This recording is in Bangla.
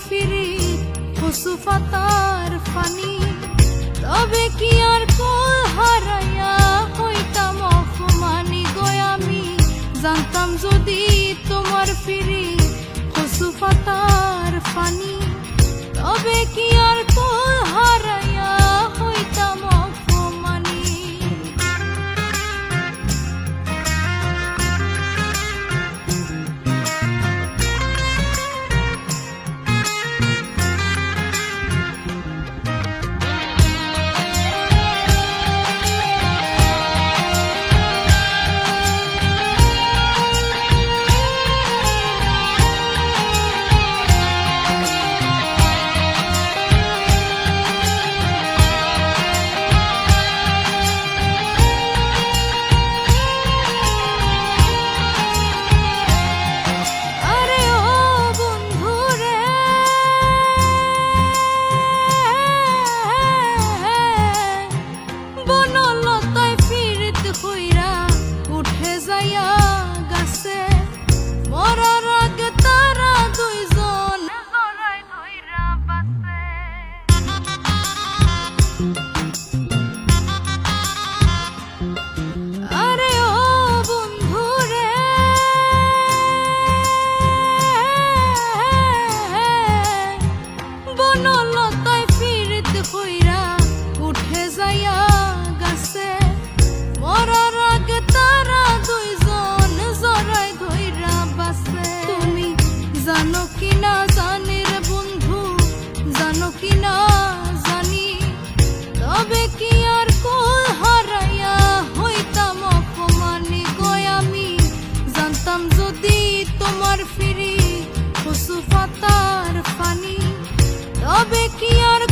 ফিরি কুসুফাতার ফানি তবে কি আর কোল হারাই Zaya. সুফতার ফানি তবে কি আর